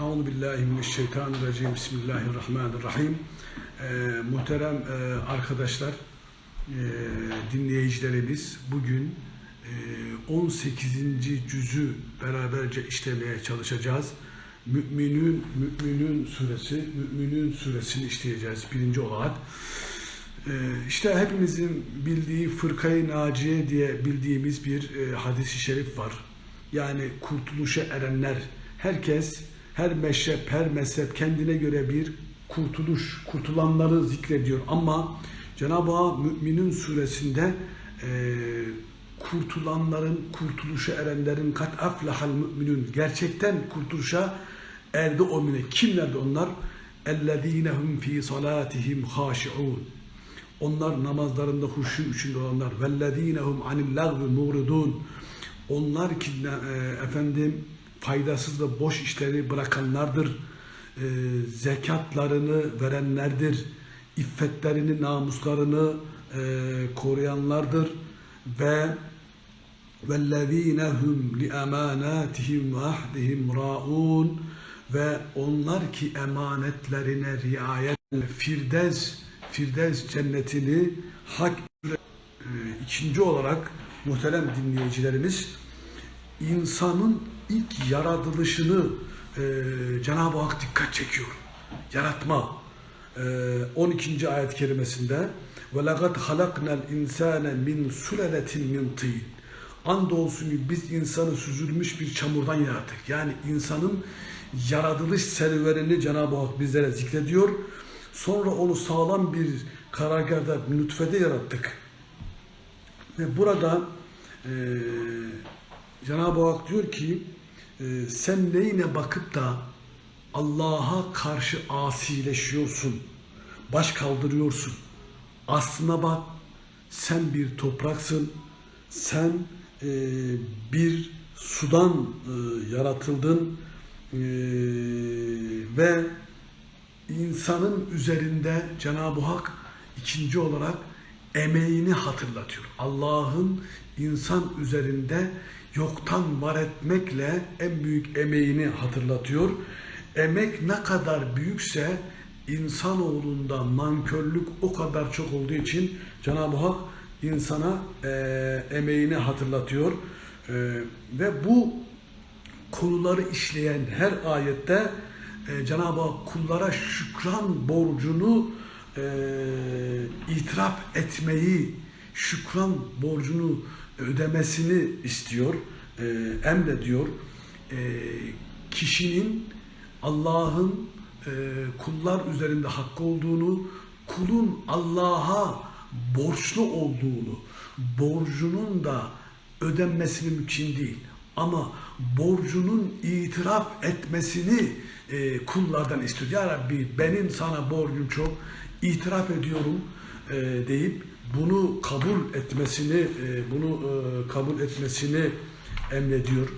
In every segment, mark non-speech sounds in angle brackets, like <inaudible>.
Euzu billahi mineşşeytanirracim. Bismillahirrahmanirrahim. Ee, muhterem e, arkadaşlar, e, dinleyicilerimiz bugün e, 18. cüzü beraberce işlemeye çalışacağız. Müminün Müminün suresi, Müminün suresini işleyeceğiz birinci olarak. Ee, işte hepimizin bildiği fırkayı naciye diye bildiğimiz bir e, hadisi şerif var. Yani kurtuluşa erenler, herkes, her meşrep, her mezhep kendine göre bir kurtuluş, kurtulanları zikrediyor. Ama Cenab-ı Hak Mümin'in suresinde e, kurtulanların, kurtuluşa erenlerin kat aflahal müminün gerçekten kurtuluşa erdi o mümin. Kimlerdi onlar? Ellezinehum fi salatihim haşiun. Onlar namazlarında huşu içinde olanlar. Vellezinehum anil lagvi muridun. Onlar ki e, efendim faydasız ve boş işleri bırakanlardır. E, zekatlarını verenlerdir. İffetlerini, namuslarını e, koruyanlardır. Ve وَالَّذ۪ينَ هُمْ لِأَمَانَاتِهِمْ وَاَحْدِهِمْ رَاُونَ Ve onlar ki emanetlerine riayet Firdevs, Firdevs cennetini hak ee, ikinci olarak muhterem dinleyicilerimiz insanın ilk yaratılışını e, Cenab-ı Hak dikkat çekiyor. Yaratma. E, 12. ayet kerimesinde laqad halaknal insane min sulaletin min tin. Andolsun ki biz insanı süzülmüş bir çamurdan yarattık. Yani insanın yaratılış serüvenini Cenab-ı Hak bizlere zikrediyor. Sonra onu sağlam bir karargahda, nütfede yarattık. Ve burada e, Cenab-ı Hak diyor ki e, sen neyine bakıp da Allah'a karşı asileşiyorsun, baş kaldırıyorsun. Aslına bak, sen bir topraksın, sen e, bir sudan e, yaratıldın e, ve insanın üzerinde Cenab-ı Hak ikinci olarak emeğini hatırlatıyor. Allah'ın insan üzerinde yoktan var etmekle en büyük emeğini hatırlatıyor. Emek ne kadar büyükse insanoğlunda nankörlük o kadar çok olduğu için Cenab-ı Hak insana e, emeğini hatırlatıyor. E, ve bu konuları işleyen her ayette e, Cenab-ı Hak kullara şükran borcunu e, itiraf etmeyi, şükran borcunu ödemesini istiyor, e, emrediyor. E, kişinin Allah'ın e, kullar üzerinde hakkı olduğunu, kulun Allah'a borçlu olduğunu, borcunun da ödenmesini mümkün değil. Ama borcunun itiraf etmesini e, kullardan istiyor. Ya Rabbi benim sana borcum çok, itiraf ediyorum e, deyip bunu kabul etmesini, e, bunu e, kabul etmesini emrediyor.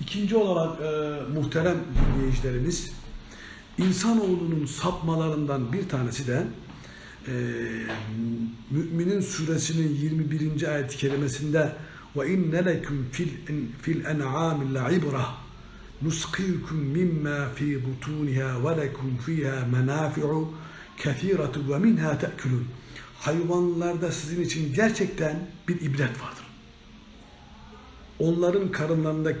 İkinci olarak e, muhterem dinleyicilerimiz, insanoğlunun sapmalarından bir tanesi de e, Müminin suresinin 21. ayet-i kerimesinde ve inne lekum fil fil en'amil ibra nusqikum mimma fi butuniha ve lekum fiha menafi'u kesiretu ve minha te'kulun. Hayvanlarda sizin için gerçekten bir ibret vardır. Onların karınlarında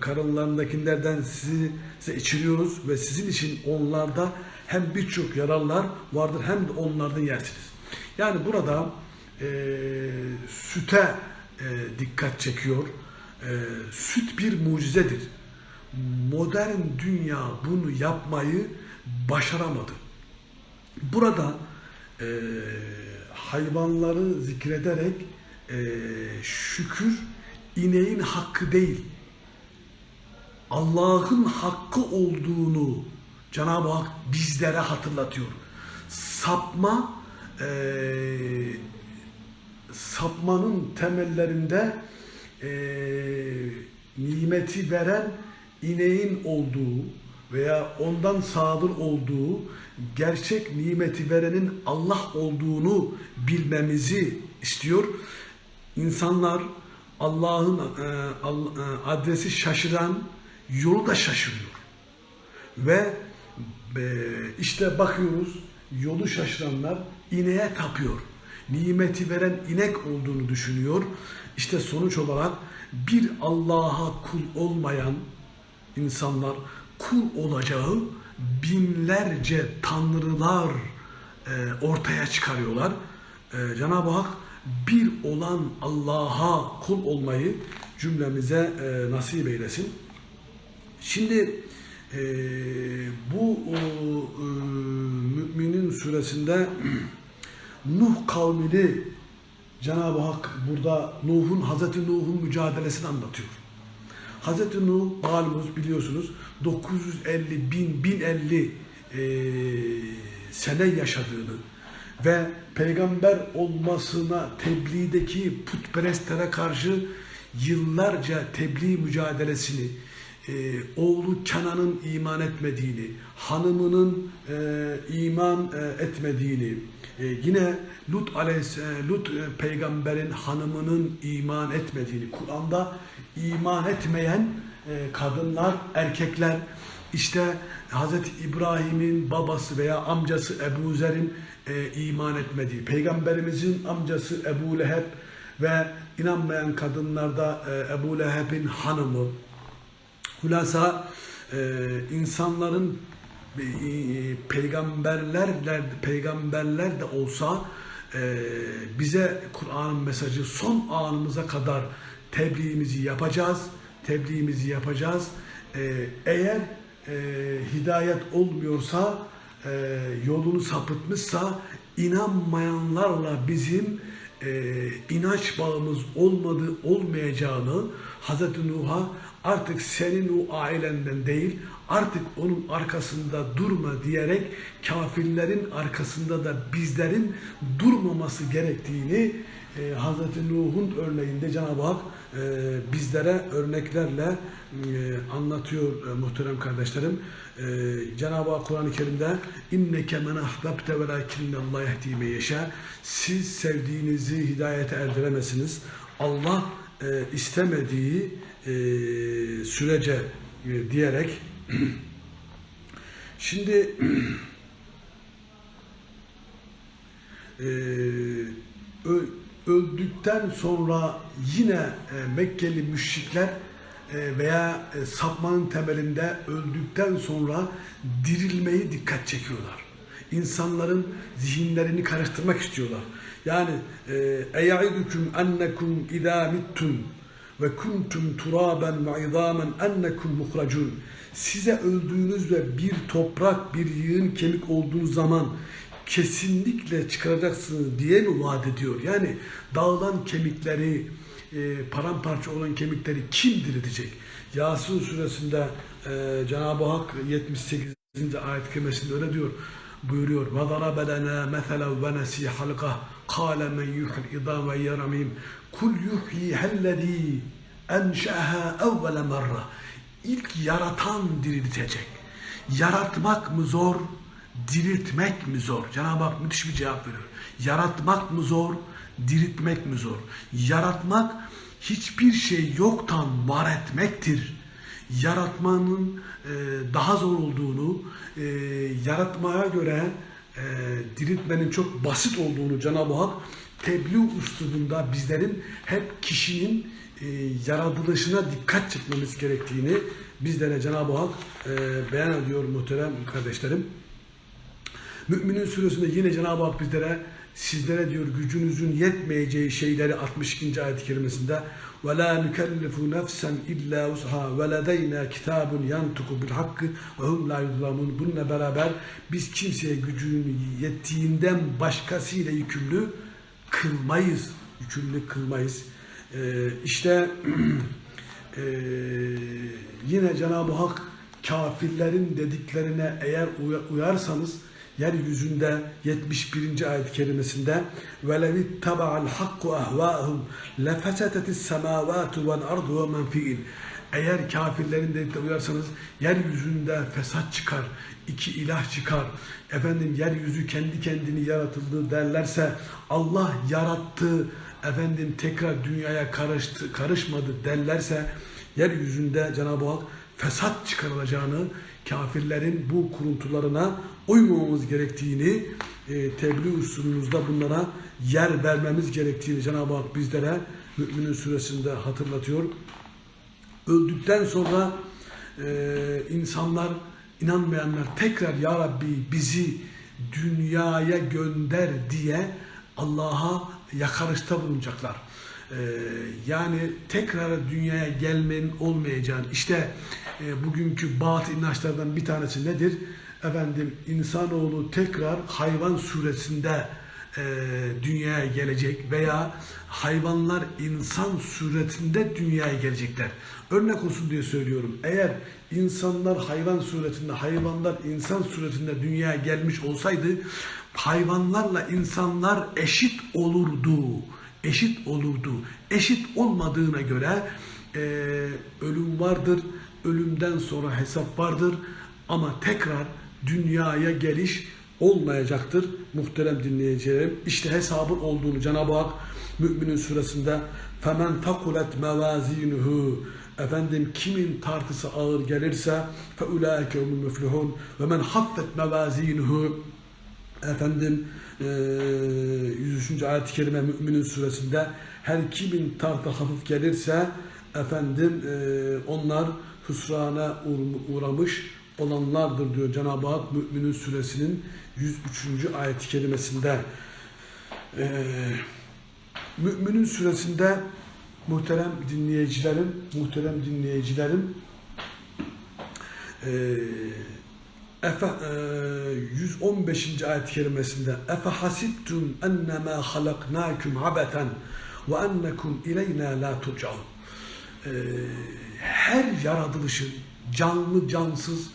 karınlarındakilerden sizi, size içiriyoruz ve sizin için onlarda hem birçok yararlar vardır hem de onlardan yersiniz. Yani burada e, süte e, dikkat çekiyor. E, süt bir mucizedir. Modern dünya bunu yapmayı başaramadı. Burada e, hayvanları zikrederek e, şükür ineğin hakkı değil, Allah'ın hakkı olduğunu Cenab-ı Hak bizlere hatırlatıyor. Sapma e, sapmanın temellerinde e, nimeti veren ineğin olduğu veya ondan sadır olduğu, gerçek nimeti verenin Allah olduğunu bilmemizi istiyor. İnsanlar Allah'ın e, adresi şaşıran, yolu da şaşırıyor. Ve e, işte bakıyoruz yolu şaşıranlar ineğe tapıyor. Nimeti veren inek olduğunu düşünüyor. İşte sonuç olarak bir Allah'a kul olmayan insanlar kul olacağı binlerce tanrılar e, ortaya çıkarıyorlar. E, Cenab-ı Hak bir olan Allah'a kul olmayı cümlemize e, nasip eylesin. Şimdi e, bu o, e, müminin suresinde Nuh kavmini Cenab-ı Hak burada Nuh'un Hazreti Nuh'un mücadelesini anlatıyor. Hazreti Nuh malumunuz biliyorsunuz 950 bin 1050 e, sene yaşadığını ve peygamber olmasına tebliğdeki putperestlere karşı yıllarca tebliğ mücadelesini e, oğlu Kenan'ın iman etmediğini, hanımının e, iman e, etmediğini, e, yine Lut aleyhis- Lut e, peygamberin hanımının iman etmediğini, Kur'an'da iman etmeyen e, kadınlar, erkekler, işte Hz. İbrahim'in babası veya amcası Ebu Zer'in e, iman etmediği, Peygamberimizin amcası Ebu Leheb ve inanmayan kadınlarda e, Ebu Leheb'in hanımı, Hulasa e, insanların e, e, peygamberlerle peygamberler de olsa e, bize Kur'an'ın mesajı son anımıza kadar tebliğimizi yapacağız. Tebliğimizi yapacağız. E, eğer e, hidayet olmuyorsa e, yolunu sapıtmışsa inanmayanlarla bizim e, inanç bağımız olmadı olmayacağını Hazreti Nuh'a artık senin o ailenden değil artık onun arkasında durma diyerek kafirlerin arkasında da bizlerin durmaması gerektiğini e, Hazreti Nuh'un örneğinde Cenab-ı Hak bizlere örneklerle e, anlatıyor e, muhterem kardeşlerim. E, Cenab-ı Hak Kur'an-ı Kerim'de inneke men ahbabte velakinne Allah yehdi siz sevdiğinizi hidayete erdiremezsiniz. Allah e, istemediği e, sürece e, diyerek <clears throat> şimdi <clears throat> e, öldükten sonra yine e, Mekkeli müşrikler e, veya e, sapmanın temelinde öldükten sonra dirilmeyi dikkat çekiyorlar. İnsanların zihinlerini karıştırmak istiyorlar. Yani izâ mittum ve kuntum turaben ve izamen ennekum muhracun. Size öldüğünüzde bir toprak, bir yığın kemik olduğunuz zaman kesinlikle çıkaracaksınız diye mi vaat ediyor? Yani dağılan kemikleri, e, paramparça olan kemikleri kim diriltecek? Yasin suresinde e, Cenab-ı Hak 78. ayet kerimesinde öyle diyor buyuruyor. وَضَرَبَ لَنَا مَثَلًا وَنَسِي حَلْقَهُ قَالَ مَنْ يُحْيِي الْعِظَامَ وَهِيَ رَمِيمٌ قُلْ يُحْيِيهَا الَّذ۪ي اَنْشَأَهَا اَوَّلَ مَرَّةٍ İlk yaratan diriltecek. Yaratmak mı zor, diriltmek mi zor? Cenab-ı Hak müthiş bir cevap veriyor. Yaratmak mı zor, diriltmek mi zor? Yaratmak hiçbir şey yoktan var etmektir. Yaratmanın e, daha zor olduğunu, e, yaratmaya göre e, diriltmenin çok basit olduğunu Cenab-ı Hak tebliğ üslubunda bizlerin hep kişinin e, yaratılışına dikkat çekmemiz gerektiğini bizlere Cenab-ı Hak e, beyan ediyor muhterem kardeşlerim. Müminin suresinde yine Cenab-ı Hak bizlere sizlere diyor gücünüzün yetmeyeceği şeyleri 62. ayet-i kerimesinde وَلَا نُكَلِّفُ نَفْسًا اِلَّا وُسْهَا وَلَدَيْنَا كِتَابٌ يَنْتُقُ بِالْحَقِّ وَهُمْ لَا يُظْلَمُونَ Bununla beraber biz kimseye gücünün yettiğinden başkasıyla yükümlü kılmayız. Yükümlü kılmayız. Ee, işte <clears throat> ee, yine Cenab-ı Hak kafirlerin dediklerine eğer uya- uyarsanız yeryüzünde 71. ayet-i kerimesinde وَلَوِ اتَّبَعَ الْحَقُّ أَهْوَاءَهُمْ لَفَسَتَتِ السَّمَاوَاتُ وَالْأَرْضُ وَمَنْ فِيهِنْ Eğer kafirlerin dediklerine uyarsanız yeryüzünde fesat çıkar, iki ilah çıkar, efendim yeryüzü kendi kendini yaratıldı derlerse Allah yarattı, efendim tekrar dünyaya karıştı, karışmadı derlerse yeryüzünde Cenab-ı Hak fesat çıkarılacağını, kafirlerin bu kuruntularına uymamamız gerektiğini, e, tebliğ usulümüzde bunlara yer vermemiz gerektiğini Cenab-ı Hak bizlere Mü'minin suresinde hatırlatıyor. Öldükten sonra e, insanlar, inanmayanlar tekrar Ya Rabbi bizi dünyaya gönder diye Allah'a yakarışta bulunacaklar. E, yani tekrar dünyaya gelmenin olmayacağını, işte e, bugünkü batı inançlardan bir tanesi nedir? Efendim insanoğlu tekrar hayvan suresinde e, dünyaya gelecek veya hayvanlar insan suretinde dünyaya gelecekler. Örnek olsun diye söylüyorum. Eğer insanlar hayvan suretinde, hayvanlar insan suretinde dünyaya gelmiş olsaydı hayvanlarla insanlar eşit olurdu. Eşit olurdu. Eşit olmadığına göre e, ölüm vardır. Ölümden sonra hesap vardır. Ama tekrar dünyaya geliş olmayacaktır muhterem dinleyicilerim. İşte hesabın olduğunu Cenab-ı Hak Müminin suresinde femen takulet mevazinuhu efendim kimin tartısı ağır gelirse humul müflihun ve men haffet mevazinuhu efendim 103. ayet-i kerime Müminin suresinde her kimin tartı hafif gelirse efendim e, onlar hüsrana uğr- uğramış olanlardır diyor Cenab-ı Hak Müminin suresinin 103. ayet-i kerimesinde. Ee, Müminin suresinde muhterem dinleyicilerim, muhterem dinleyicilerim ee, Efe, e, 115. ayet-i kerimesinde Efe hasibtum ennemâ halaknâkum abeten ve ennekum ileyna la turcaun Ee, her yaratılışın canlı cansız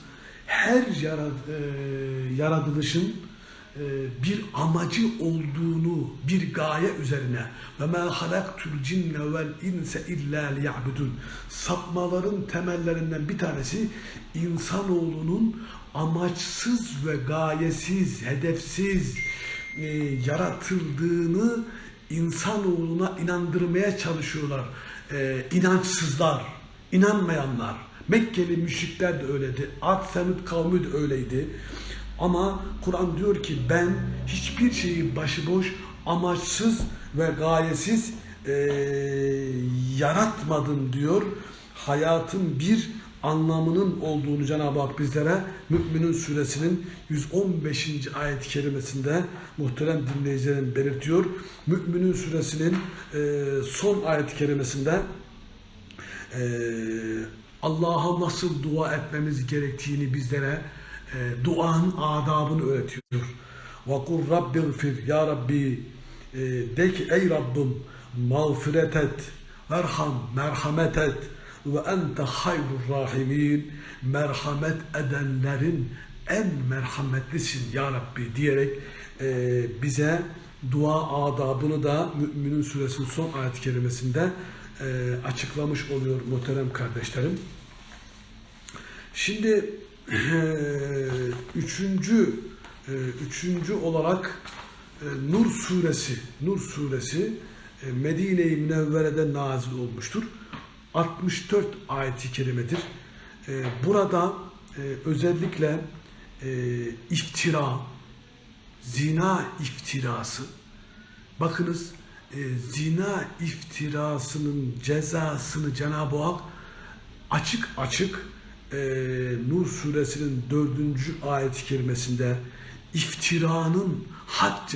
her yarad, e, yaratılışın e, bir amacı olduğunu bir gaye üzerine ve ma halaktul cinne vel insa illa liya'budun sapmaların temellerinden bir tanesi insanoğlunun amaçsız ve gayesiz, hedefsiz e, yaratıldığını insanoğluna inandırmaya çalışıyorlar. E, inançsızlar, inanmayanlar. Mekkeli müşrikler de öyleydi. Ad Semud kavmi de öyleydi. Ama Kur'an diyor ki ben hiçbir şeyi başıboş, amaçsız ve gayesiz e, yaratmadım diyor. Hayatın bir anlamının olduğunu Cenab-ı Hak bizlere Mü'minun suresinin 115. ayet-i kerimesinde muhterem dinleyicilerin belirtiyor. Mü'minun suresinin e, son ayet-i kerimesinde e, Allah'a nasıl dua etmemiz gerektiğini bizlere e, duanın adabını öğretiyor. Ve kul rabbiğfir ya Rabbi e, de ki ey Rabbim mağfiret et, merham, merhamet et ve ente hayrur rahimin merhamet edenlerin en merhametlisin ya Rabbi diyerek e, bize dua adabını da Mü'minun suresinin son ayet-i kerimesinde e, açıklamış oluyor muhterem kardeşlerim. Şimdi e, üçüncü e, üçüncü olarak e, Nur suresi Nur suresi e, Medine-i Münevvere'de nazil olmuştur. 64 ayeti kerimedir. Burada özellikle iftira, zina iftirası, bakınız zina iftirasının cezasını Cenab-ı Hak açık açık e, Nur suresinin 4. ayet-i kerimesinde iftiranın had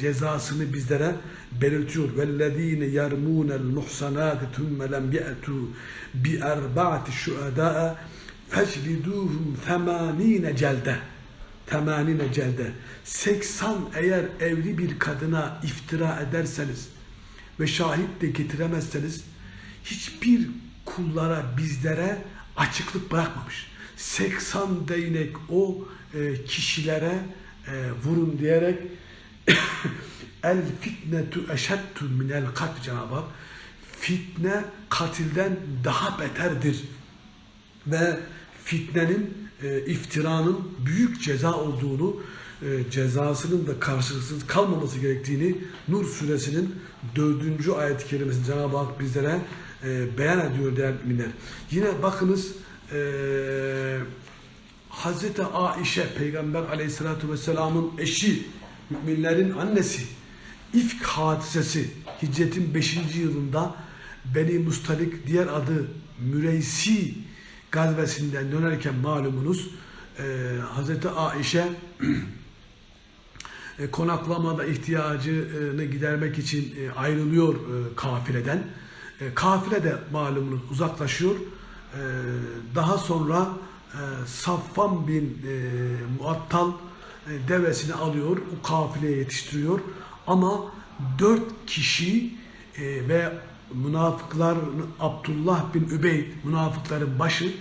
cezasını bizlere belirtiyor. Vellezine yermunel muhsanati tümme lem ye'tu bi erba'ati şuhada'a fecliduhum femanine celde. Temanine celde. 80 eğer evli bir kadına iftira ederseniz ve şahit de getiremezseniz hiçbir kullara bizlere açıklık bırakmamış. 80 değnek o e, kişilere e, vurun diyerek <coughs> el fitnetu eşeddu minel kat Cenab-ı Hak fitne katilden daha beterdir ve fitnenin, e, iftiranın büyük ceza olduğunu, e, cezasının da karşılıksız kalmaması gerektiğini Nur suresinin dördüncü ayet-i kerimesinde Cenab-ı Hak bizlere e, beyan ediyor değerli müminler. Yine bakınız Ee, Hazreti Aişe Peygamber Aleyhisselatü Vesselam'ın eşi, müminlerin annesi, İfk hadisesi hicretin 5. yılında Beni Mustalik diğer adı Müreysi gazvesinden dönerken malumunuz e, Hazreti Aişe <clears throat> e, konaklamada ihtiyacını gidermek için e, ayrılıyor e, kafileden. E, Kafile de malumunuz uzaklaşıyor. E, Daha sonra e, Safvan bin e, Muattal e, devesini alıyor, o kafileye yetiştiriyor. Ama dört kişi e, ve münafıklar Abdullah bin Übeyd münafıkların başı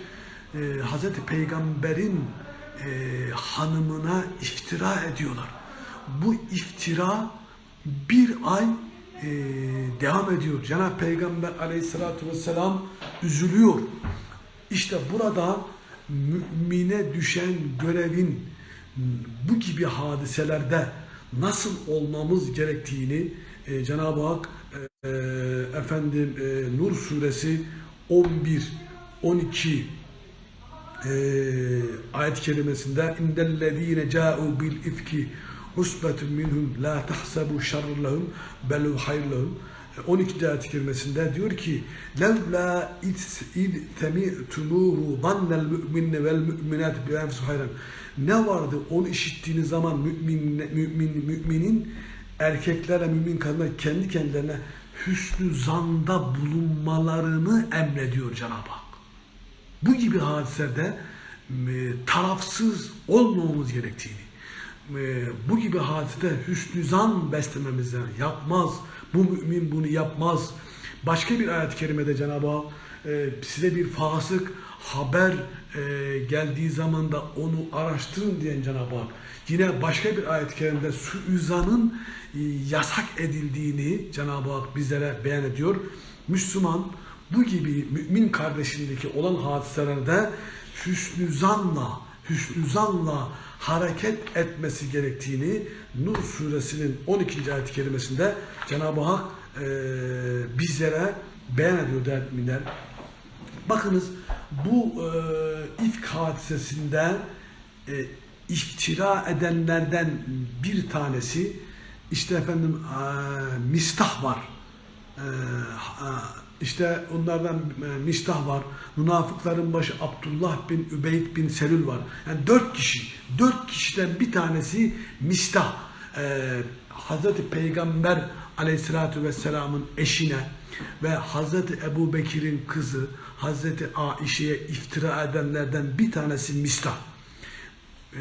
e, Hazreti Peygamber'in e, hanımına iftira ediyorlar. Bu iftira bir ay e, devam ediyor. Cenab-ı Peygamber aleyhissalatü vesselam üzülüyor. İşte burada mümine düşen görevin bu gibi hadiselerde nasıl olmamız gerektiğini e, Cenab-ı Hak e, efendim e, Nur suresi 11 12 e, ayet kelimesinde indellezine ca'u bil ifki usbetun minhum la tahsabu şerrun lehum bel hu hayr lehum 12. ayet kelimesinde diyor ki semi'tumuhu zannel müminne vel müminat bi enfsu hayran ne vardı onu işittiğiniz zaman mümin mümin müminin erkeklere mümin kadınlar kendi kendilerine hüsnü zanda bulunmalarını emrediyor Cenab-ı Hak. Bu gibi hadiselerde e, tarafsız olmamamız gerektiğini, e, bu gibi hadisede hüsnü zan beslememizden yapmaz. Bu mümin bunu yapmaz. Başka bir ayet-i kerimede Cenab-ı Hak e, size bir fasık haber e, geldiği zaman da onu araştırın diyen Cenab-ı Hak. Yine başka bir ayet-i kerimede suizanın e, yasak edildiğini Cenab-ı Hak bizlere beyan ediyor. Müslüman bu gibi mümin kardeşindeki olan hadiselerde hüsnü zanla, hüsnü zanla hareket etmesi gerektiğini Nur suresinin 12. ayet-i kerimesinde Cenab-ı Hak e, bizlere beyan ediyor değerli. Bakınız bu e, ifk hadisesinde e, iftira edenlerden bir tanesi işte efendim e, mistah var. E, işte onlardan e, mistah var. Münafıkların başı Abdullah bin Übeyd bin Selül var. Yani dört kişi. Dört kişiden bir tanesi mistah. E, Hazreti Peygamber aleyhissalatü vesselamın eşine ve Hazreti Ebu Bekir'in kızı Hazreti Aişe'ye iftira edenlerden bir tanesi Mistah. Ee,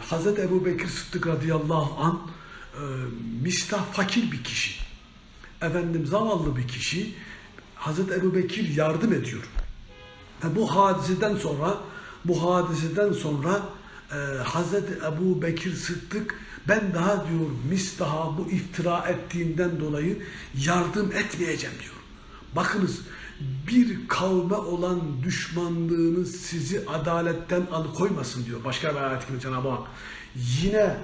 Hazreti Ebu Bekir Sıddık radıyallahu an e, Mistah fakir bir kişi. Efendim zavallı bir kişi. Hazreti Ebu Bekir yardım ediyor. Ve bu hadiseden sonra bu hadiseden sonra e, Hazreti Ebu Bekir Sıddık ben daha diyor Mistah'a bu iftira ettiğinden dolayı yardım etmeyeceğim diyor. Bakınız bir kavme olan düşmanlığınız sizi adaletten alıkoymasın diyor. Başka bir ayet Cenab-ı Hak. Yine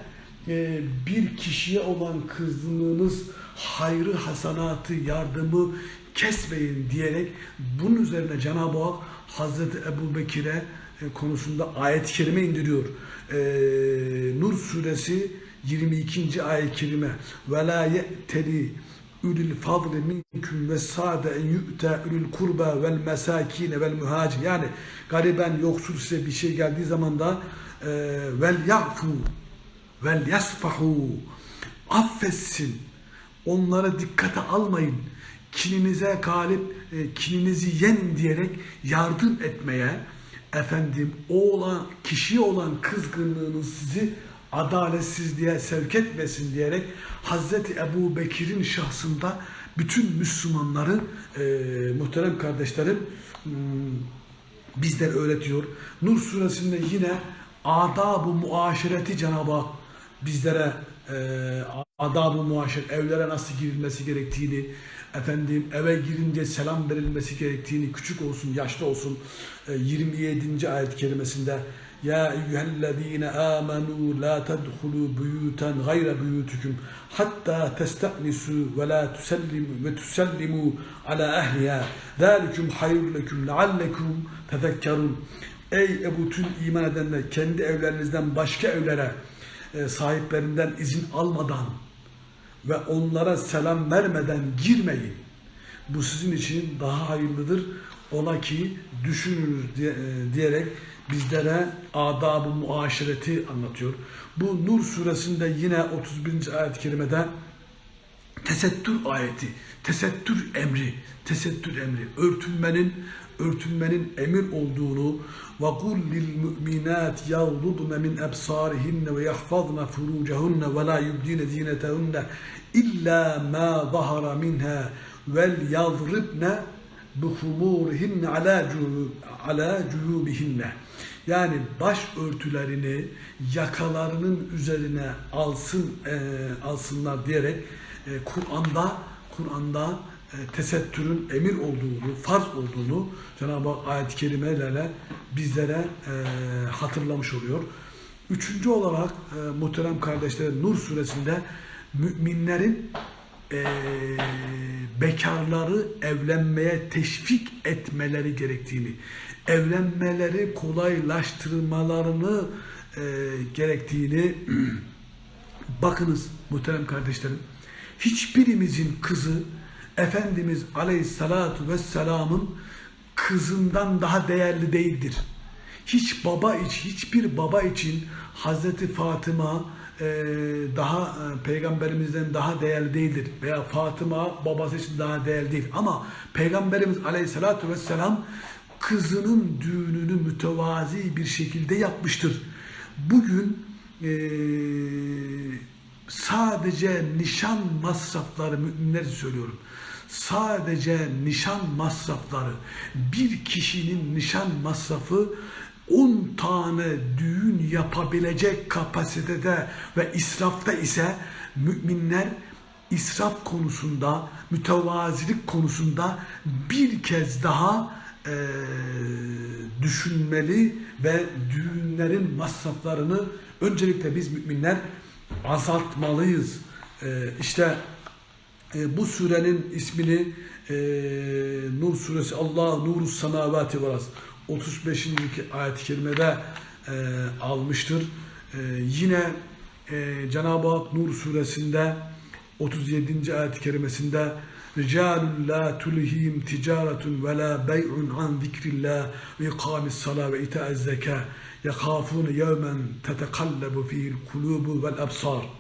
e, bir kişiye olan kızgınlığınız hayrı, hasanatı, yardımı kesmeyin diyerek bunun üzerine Cenab-ı Hak Hazreti Ebu Bekir'e e, konusunda ayet-i kerime indiriyor. E, Nur suresi 22. ayet-i kerime ve la ye'teli ulil fadli minkum ve sade en yu'ta ulil kurba vel mesakine vel muhacir yani gariben yoksul size bir şey geldiği zaman da e, vel ya'fu vel yasfahu affetsin onlara dikkate almayın kininize galip e, kininizi yenin diyerek yardım etmeye efendim o olan kişiye olan kızgınlığınız sizi adaletsizliğe sevk etmesin diyerek Hazreti Ebu Bekir'in şahsında bütün Müslümanları e, muhterem kardeşlerim hmm, bizler öğretiyor. Nur suresinde yine adab-ı muaşereti Cenab-ı Hak bizlere e, adab-ı muaşeret, evlere nasıl girilmesi gerektiğini, efendim eve girince selam verilmesi gerektiğini, küçük olsun, yaşlı olsun, e, 27. ayet kelimesinde ya eyyühellezine amenu la tedhulu buyutan gayre buyutikum hatta testanisu ve la tusellimu ve tusellimu ala ehliha zalikum hayrun lekum leallekum tefekkarun. Ey Ebu Tün iman edenler kendi evlerinizden başka evlere e, sahiplerinden izin almadan ve onlara selam vermeden girmeyin. Bu sizin için daha hayırlıdır. Ola ki düşünürüz diye, e, diyerek bizlere adab-ı muaşereti anlatıyor. Bu Nur suresinde yine 31. ayet-i kerimede tesettür ayeti, tesettür emri, tesettür emri, örtünmenin örtünmenin emir olduğunu ve yahfazne furucehunne ve la yubdine zinetehunne illa ma zahara minha vel yadribne bihumurihinne ala cu- ala cuyubihinne yani baş örtülerini yakalarının üzerine alsın e, alsınlar diyerek e, Kur'an'da Kur'an'da tesettürün emir olduğunu, farz olduğunu Cenab-ı Hak ayet-i kerimelerle bizlere e, hatırlamış oluyor. Üçüncü olarak e, muhterem kardeşlerim Nur suresinde müminlerin e, bekarları evlenmeye teşvik etmeleri gerektiğini, evlenmeleri kolaylaştırmalarını e, gerektiğini <clears throat> bakınız muhterem kardeşlerim. Hiçbirimizin kızı Efendimiz Aleyhissalatu Vesselam'ın kızından daha değerli değildir. Hiç baba için, hiçbir baba için Hazreti Fatıma e, daha e, peygamberimizden daha değerli değildir. Veya Fatıma babası için daha değerli değil. Ama Peygamberimiz Aleyhissalatu Vesselam kızının düğününü mütevazi bir şekilde yapmıştır. Bugün e, sadece nişan masrafları müminler söylüyorum. Sadece nişan masrafları bir kişinin nişan masrafı 10 tane düğün yapabilecek kapasitede ve israfta ise müminler israf konusunda, mütevazilik konusunda bir kez daha eee, düşünmeli ve düğünlerin masraflarını öncelikle biz müminler azaltmalıyız. Eee işte e, bu surenin ismini e, Nur suresi Allah nuru semavati ve arz 35. ayet-i kerimede e, almıştır. E, yine e, Cenab-ı Hak Nur suresinde 37. ayet-i kerimesinde ticaretun ve la bey'un an zikrillah ve ikamis salah ve ita'ez zeka yakafune yevmen tetekallabu fihil kulubu vel absar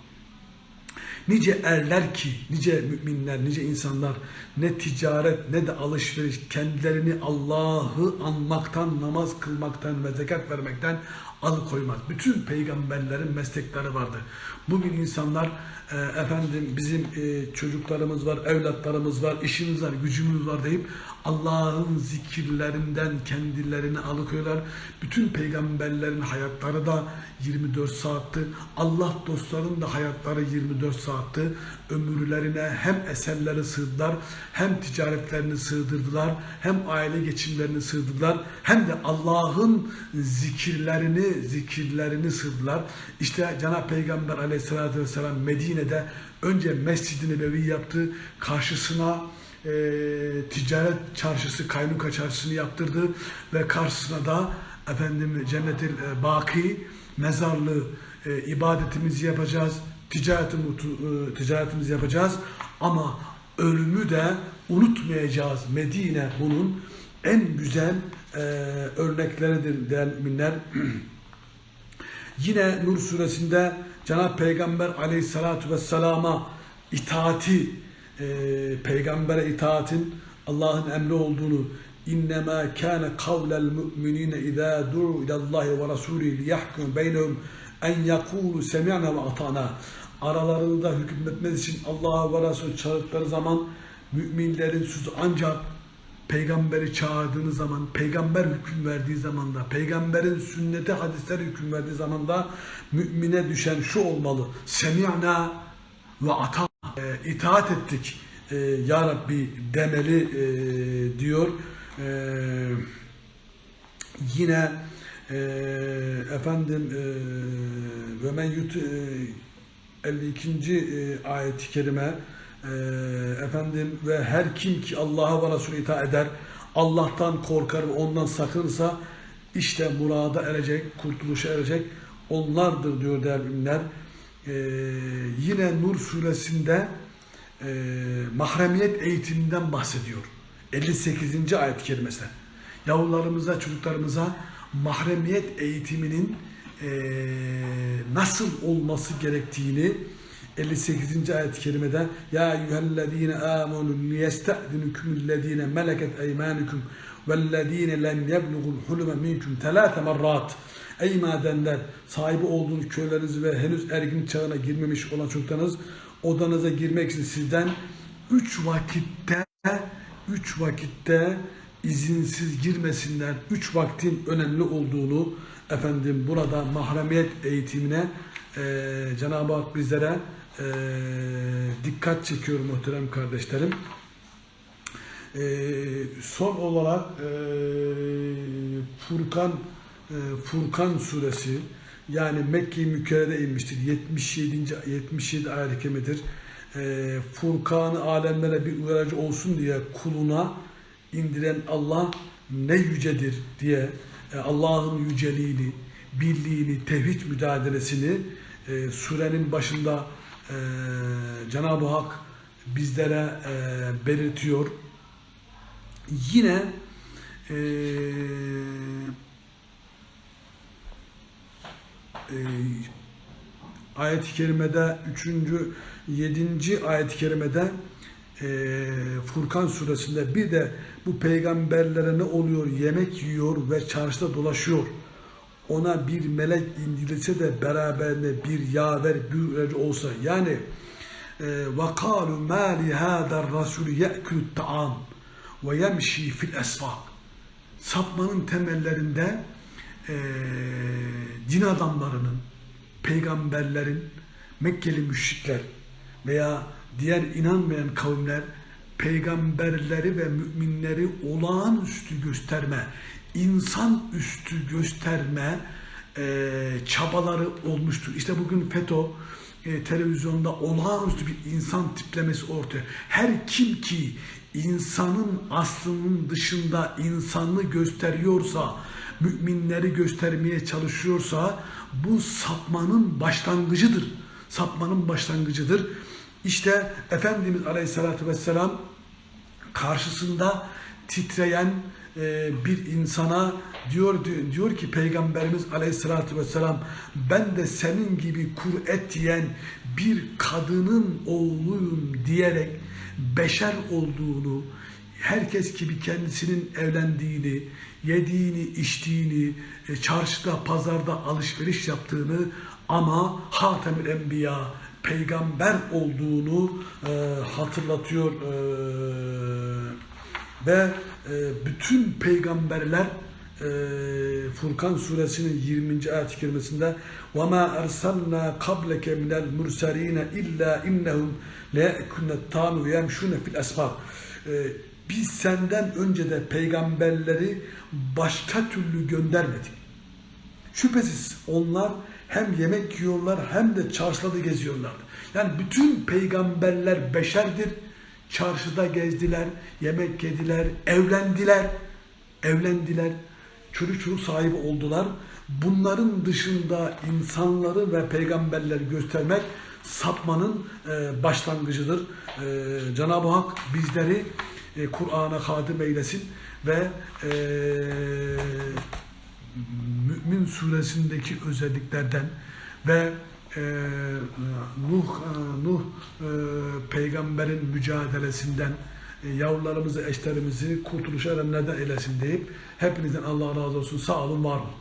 Nice erler ki, nice müminler, nice insanlar ne ticaret ne de alışveriş kendilerini Allah'ı anmaktan, namaz kılmaktan ve zekat vermekten alıkoymaz. Bütün peygamberlerin meslekleri vardı. Bugün insanlar e, efendim bizim e, çocuklarımız var, evlatlarımız var, işimiz var, gücümüz var deyip Allah'ın zikirlerinden kendilerini alıkoyuyorlar. Bütün peygamberlerin hayatları da 24 saatti. Allah dostlarının da hayatları 24 saatti. Ömürlerine hem eserleri sığdılar, hem ticaretlerini sığdırdılar, hem aile geçimlerini sığdırdılar, hem de Allah'ın zikirlerini, zikirlerini sığdırdılar. İşte Cenab-ı Peygamber aleyhissalatü vesselam Medine'de önce Mescid-i Nebevi yaptı. Karşısına e, ticaret çarşısı, Kaynuka çarşısını yaptırdı ve karşısına da efendim Cennet-i e, Baki mezarlığı e, ibadetimizi yapacağız, ticaretimi, e, ticaretimizi yapacağız ama ölümü de unutmayacağız. Medine bunun en güzel e, örnekleridir değerli müminler. <clears throat> Yine Nur suresinde Cenab-ı Peygamber aleyhissalatu vesselama itaati, e, peygambere itaatin Allah'ın emri olduğunu innema kana kavlel mu'minina iza du'u ila Allah ve Resulü liyahkum beynehum en yekulu semi'na ve atana aralarında hükmetmesi için Allah'a ve Resulü çağırdıkları zaman müminlerin sözü ancak peygamberi çağırdığınız zaman, peygamber hüküm verdiği zamanda, peygamberin sünneti hadisler hüküm verdiği zamanda mümine düşen şu olmalı. Semi'na ve ata e, itaat ettik e, ya Rabbi demeli e, diyor. E, yine e, efendim e, ve men yut e, 52. e, ayet-i kerime e, efendim ve her kim ki Allah'a ve Resulü itaat eder Allah'tan korkar ve ondan sakınırsa işte murada erecek, kurtuluşa erecek onlardır diyor değerli müminler. Ee, yine Nur suresinde e, mahremiyet eğitiminden bahsediyor. 58. ayet-i kerimesi. Yavrularımıza, çocuklarımıza mahremiyet eğitiminin e, nasıl olması gerektiğini 58. ayet-i kerimede Ya eyyühellezine amenu liyesta'zinukumüllezine meleket eymanukum vellezine lem yeblugul hulme minkum telâfe merrat Ey madenler sahibi olduğunuz köyleriniz ve henüz ergin çağına girmemiş olan çocuklarınız odanıza girmek için sizden üç vakitte üç vakitte izinsiz girmesinler. Üç vaktin önemli olduğunu efendim burada mahremiyet eğitimine e, Cenab-ı Hak bizlere e, dikkat çekiyor muhterem kardeşlerim. E, son olarak e, Furkan e, Furkan suresi yani Mekke-i Mükerre'de inmiştir. 77. 77 ayet-i kerimedir. E, Furkan'ı alemlere bir uyarıcı olsun diye kuluna indiren Allah ne yücedir diye e, Allah'ın yüceliğini, birliğini, tevhid mücadelesini e, surenin başında e, Cenab-ı Hak bizlere e, belirtiyor. Yine e, e, ayet-i kerimede 3. 7. ayet-i kerimede e, Furkan suresinde bir de bu peygamberlere ne oluyor? Yemek yiyor ve çarşıda dolaşıyor Ona bir melek indirilse de beraberinde bir yaver bir üreci olsa yani وَقَالُوا مَا لِهَذَا الرَّسُولِ يَأْكُلُ الطَّعَامِ وَيَمْشِي فِي الْأَسْفَاقِ Sapmanın temellerinde e, din adamlarının, peygamberlerin, Mekkeli müşrikler veya diğer inanmayan kavimler peygamberleri ve müminleri olağanüstü gösterme, insan üstü gösterme e, çabaları olmuştur. İşte bugün FETÖ e, televizyonda olağanüstü bir insan tiplemesi ortaya. Her kim ki insanın aslının dışında insanlığı gösteriyorsa, müminleri göstermeye çalışıyorsa bu sapmanın başlangıcıdır. Sapmanın başlangıcıdır. İşte Efendimiz Aleyhisselatü Vesselam karşısında titreyen e, bir insana diyor diyor ki Peygamberimiz Aleyhisselatü Vesselam ben de senin gibi kur et yiyen bir kadının oğluyum diyerek beşer olduğunu herkes gibi kendisinin evlendiğini, yediğini, içtiğini, e, çarşıda, pazarda alışveriş yaptığını ama Hatemül Enbiya peygamber olduğunu e, hatırlatıyor e, ve e, bütün peygamberler e, Furkan suresinin 20. ayet-i kerimesinde وَمَا أَرْسَلْنَا قَبْلَكَ مِنَ الْمُرْسَلِينَ إِلَّا إِنَّهُمْ لَيَأْكُلْنَ الطَّعَامُ وَيَمْشُونَ فِي الْأَسْفَارِ e, Biz senden önce de peygamberleri başka türlü göndermedik. Şüphesiz onlar hem yemek yiyorlar hem de çarşıda geziyorlardı. Yani bütün peygamberler beşerdir. Çarşıda gezdiler, yemek yediler, evlendiler. Evlendiler. Çocuk çocuk sahibi oldular. Bunların dışında insanları ve peygamberleri göstermek sapmanın e, başlangıcıdır. E, Cenab-ı Hak bizleri e, Kur'an'a hadim eylesin ve e, Mümin suresindeki özelliklerden ve e, Nuh e, Nuh e, peygamberin mücadelesinden e, yavrularımızı, eşlerimizi kurtuluşa erenlerden eylesin deyip hepinizden Allah razı olsun. Sağ olun, var olun.